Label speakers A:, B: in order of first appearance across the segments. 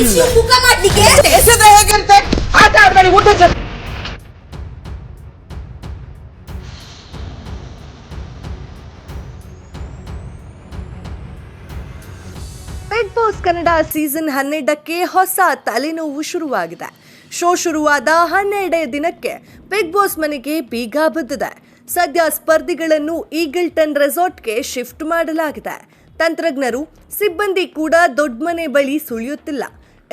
A: ಇಷ್ಟು ಮುಖ ಮಾಡ್ಲಿಕ್ಕೆ
B: ಎಸೆದ್ರೆ ಹೇಗಿರುತ್ತೆ ಆಟ ಆಡ್ಬೇಡಿ ಊಟ sir
C: Bigg Boss Kannada season ಹನ್ನೆರಡಕ್ಕೆ ಹೊಸ ತಲೆನೋವು ಶುರುವಾಗಿದೆ. ಶೋ ಶುರುವಾದ ಹನ್ನೆರಡೇ ದಿನಕ್ಕೆ ಬಿಗ್ ಬಾಸ್ ಮನೆಗೆ ಬೀಗ ಬಿದ್ದಿದೆ. ಸದ್ಯ ಸ್ಪರ್ಧಿಗಳನ್ನು ಈಗಲ್ಟನ್ ರೆಸಾರ್ಟ್ಗೆ ಶಿಫ್ಟ್ ಮಾಡಲಾಗಿದೆ. ತಂತ್ರಜ್ಞರು ಸಿಬ್ಬಂದಿ ಕೂಡ ದೊಡ್ಡ ಮನೆ ಬಳಿ ಸುಳಿಯುತ್ತಿಲ್ಲ.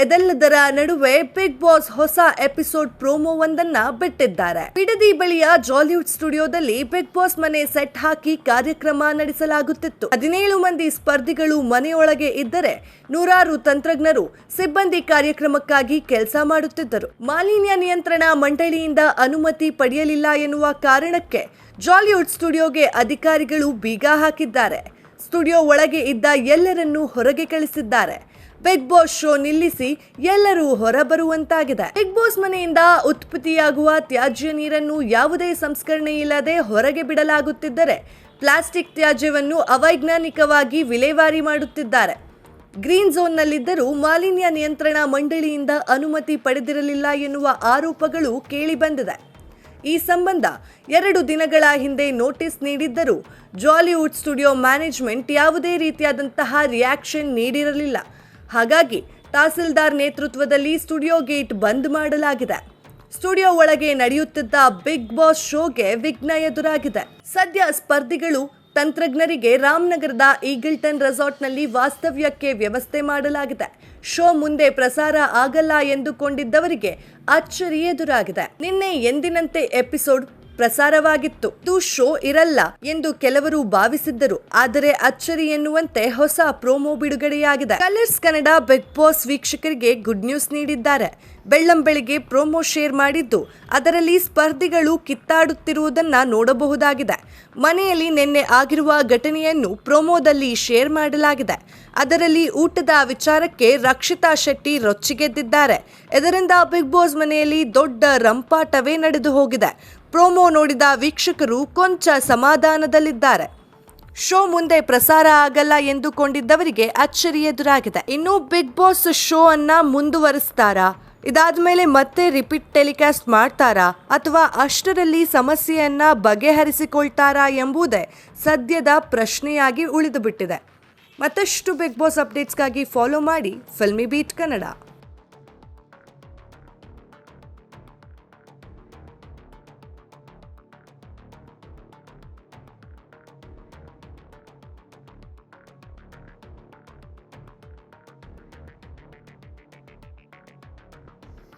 C: ಇದೆಲ್ಲದರ ನಡುವೆ ಬಿಗ್ ಬಾಸ್ ಹೊಸ ಎಪಿಸೋಡ್ ಪ್ರೋಮೋ ಒಂದನ್ನ ಬಿಟ್ಟಿದ್ದಾರೆ. ಬಿಡದಿ ಬಳಿಯ ಜಾಲಿವುಡ್ ಸ್ಟುಡಿಯೋದಲ್ಲಿ ಬಿಗ್ ಬಾಸ್ ಮನೆ ಸೆಟ್ ಹಾಕಿ ಕಾರ್ಯಕ್ರಮ ನಡೆಸಲಾಗುತ್ತಿತ್ತು. ಹದಿನೇಳು ಮಂದಿ ಸ್ಪರ್ಧಿಗಳು ಮನೆಯೊಳಗೆ ಇದ್ದರೆ ನೂರಾರು ತಂತ್ರಜ್ಞರು ಸಿಬ್ಬಂದಿ ಕಾರ್ಯಕ್ರಮಕ್ಕಾಗಿ ಕೆಲಸ ಮಾಡುತ್ತಿದ್ದರು. ಮಾಲಿನ್ಯ ನಿಯಂತ್ರಣ ಮಂಡಳಿಯಿಂದ ಅನುಮತಿ ಪಡೆಯಲಿಲ್ಲ ಎನ್ನುವ ಕಾರಣಕ್ಕೆ ಜಾಲಿವುಡ್ ಸ್ಟುಡಿಯೋಗೆ ಅಧಿಕಾರಿಗಳು ಬೀಗ ಹಾಕಿದ್ದಾರೆ. ಸ್ಟುಡಿಯೋ ಒಳಗೆ ಇದ್ದ ಎಲ್ಲರನ್ನೂ ಹೊರಗೆ ಕಳಿಸಿದ್ದಾರೆ. ಬಿಗ್ ಬಾಸ್ ಶೋ ನಿಲ್ಲಿಸಿ ಎಲ್ಲರೂ ಹೊರಬರುವಂತಾಗಿದೆ. ಬಿಗ್ ಬಾಸ್ ಮನೆಯಿಂದ ಉತ್ಪತ್ತಿಯಾಗುವ ತ್ಯಾಜ್ಯ ನೀರನ್ನು ಯಾವುದೇ ಸಂಸ್ಕರಣೆ ಇಲ್ಲದೆ ಹೊರಗೆ ಬಿಡಲಾಗುತ್ತಿದ್ದರೆ ಪ್ಲಾಸ್ಟಿಕ್ ತ್ಯಾಜ್ಯವನ್ನು ಅವೈಜ್ಞಾನಿಕವಾಗಿ ವಿಲೇವಾರಿ ಮಾಡುತ್ತಿದ್ದಾರೆ. ಗ್ರೀನ್ ಝೋನ್ನಲ್ಲಿದ್ದರೂ ಮಾಲಿನ್ಯ ನಿಯಂತ್ರಣ ಮಂಡಳಿಯಿಂದ ಅನುಮತಿ ಪಡೆದಿರಲಿಲ್ಲ ಎನ್ನುವ ಆರೋಪಗಳು ಕೇಳಿಬಂದಿದೆ. ಈ ಸಂಬಂಧ ಎರಡು ದಿನಗಳ ಹಿಂದೆ ನೋಟಿಸ್ ನೀಡಿದ್ದರೂ ಜಾಲಿವುಡ್ ಸ್ಟುಡಿಯೋ ಮ್ಯಾನೇಜ್ಮೆಂಟ್ ಯಾವುದೇ ರೀತಿಯಾದಂತಹ ರಿಯಾಕ್ಷನ್ ನೀಡಿರಲಿಲ್ಲ. ಹಾಗಾಗಿ ತಹಸೀಲ್ದಾರ್ ನೇತೃತ್ವದಲ್ಲಿ ಸ್ಟುಡಿಯೋ ಗೇಟ್ ಬಂದ್ ಮಾಡಲಾಗಿದೆ. ಸ್ಟುಡಿಯೋ ಒಳಗೆ ನಡೆಯುತ್ತಿದ್ದ ಬಿಗ್ ಬಾಸ್ ಶೋಗೆ ವಿಘ್ನ ಎದುರಾಗಿದೆ. ಸದ್ಯ ಸ್ಪರ್ಧಿಗಳು ತಂತ್ರಜ್ಞರಿಗೆ ರಾಮನಗರದ ಈಗಲ್ಟನ್ ರೆಸಾರ್ಟ್ನಲ್ಲಿ ವಾಸ್ತವ್ಯಕ್ಕೆ ವ್ಯವಸ್ಥೆ ಮಾಡಲಾಗಿದೆ. ಶೋ ಮುಂದೆ ಪ್ರಸಾರ ಆಗಲ್ಲ ಎಂದುಕೊಂಡಿದ್ದವರಿಗೆ ಅಚ್ಚರಿ ಎದುರಾಗಿದೆ. ನಿನ್ನೆ ಎಂದಿನಂತೆ ಎಪಿಸೋಡ್ ಪ್ರಸಾರವಾಗಿತ್ತು. ಇದು ಶೋ ಇರಲ್ಲ ಎಂದು ಕೆಲವರು ಭಾವಿಸಿದ್ದರು. ಆದರೆ ಅಚ್ಚರಿ ಎನ್ನುವಂತೆ ಹೊಸ ಪ್ರೋಮೋ ಬಿಡುಗಡೆಯಾಗಿದೆ. ಕಲರ್ಸ್ ಕನ್ನಡ ಬಿಗ್ ಬಾಸ್ ವೀಕ್ಷಕರಿಗೆ ಗುಡ್ ನ್ಯೂಸ್ ನೀಡಿದ್ದಾರೆ. ಬೆಳ್ಳಂ ಬೆಳಿಗ್ಗೆ ಪ್ರೋಮೋ ಶೇರ್ ಮಾಡಿದ್ದು, ಅದರಲ್ಲಿ ಸ್ಪರ್ಧಿಗಳು ಕಿತ್ತಾಡುತ್ತಿರುವುದನ್ನ ನೋಡಬಹುದಾಗಿದೆ. ಮನೆಯಲ್ಲಿ ನಿನ್ನೆ ಆಗಿರುವ ಘಟನೆಯನ್ನು ಪ್ರೋಮೋದಲ್ಲಿ ಶೇರ್ ಮಾಡಲಾಗಿದೆ. ಅದರಲ್ಲಿ ಊಟದ ವಿಚಾರಕ್ಕೆ ರಕ್ಷಿತಾ ಶೆಟ್ಟಿ ರೊಚ್ಚಿಗೆದ್ದಿದ್ದಾರೆ. ಇದರಿಂದ ಬಿಗ್ ಬಾಸ್ ಮನೆಯಲ್ಲಿ ದೊಡ್ಡ ರಂಪಾಟವೇ ನಡೆದು ಹೋಗಿದೆ ಪ್ರೋಮೋ ನೋಡಿದ ವೀಕ್ಷಕರು ಕೊಂಚ ಸಮಾಧಾನದಲ್ಲಿದ್ದಾರೆ. ಶೋ ಮುಂದೆ ಪ್ರಸಾರ ಆಗಲ್ಲ ಎಂದುಕೊಂಡಿದ್ದವರಿಗೆ ಅಚ್ಚರಿ ಎದುರಾಗಿದೆ. ಇನ್ನು ಬಿಗ್ ಬಾಸ್ ಶೋ ಅನ್ನ ಮುಂದುವರಿಸ್ತಾರಾ? ಇದಾದ್ಮೇಲೆ ಮತ್ತೆ ರಿಪೀಟ್ ಟೆಲಿಕಾಸ್ಟ್ ಮಾಡ್ತಾರಾ? ಅಥವಾ ಅಷ್ಟರಲ್ಲಿ ಸಮಸ್ಯೆಯನ್ನ ಬಗೆಹರಿಸಿಕೊಳ್ತಾರಾ ಎಂಬುದೇ ಸದ್ಯದ ಪ್ರಶ್ನೆಯಾಗಿ ಉಳಿದುಬಿಟ್ಟಿದೆ. ಮತ್ತಷ್ಟು ಬಿಗ್ ಬಾಸ್ ಅಪ್ಡೇಟ್ಸ್ಗಾಗಿ ಫಾಲೋ ಮಾಡಿ ಫಿಲ್ಮಿ ಬೀಟ್ ಕನ್ನಡ.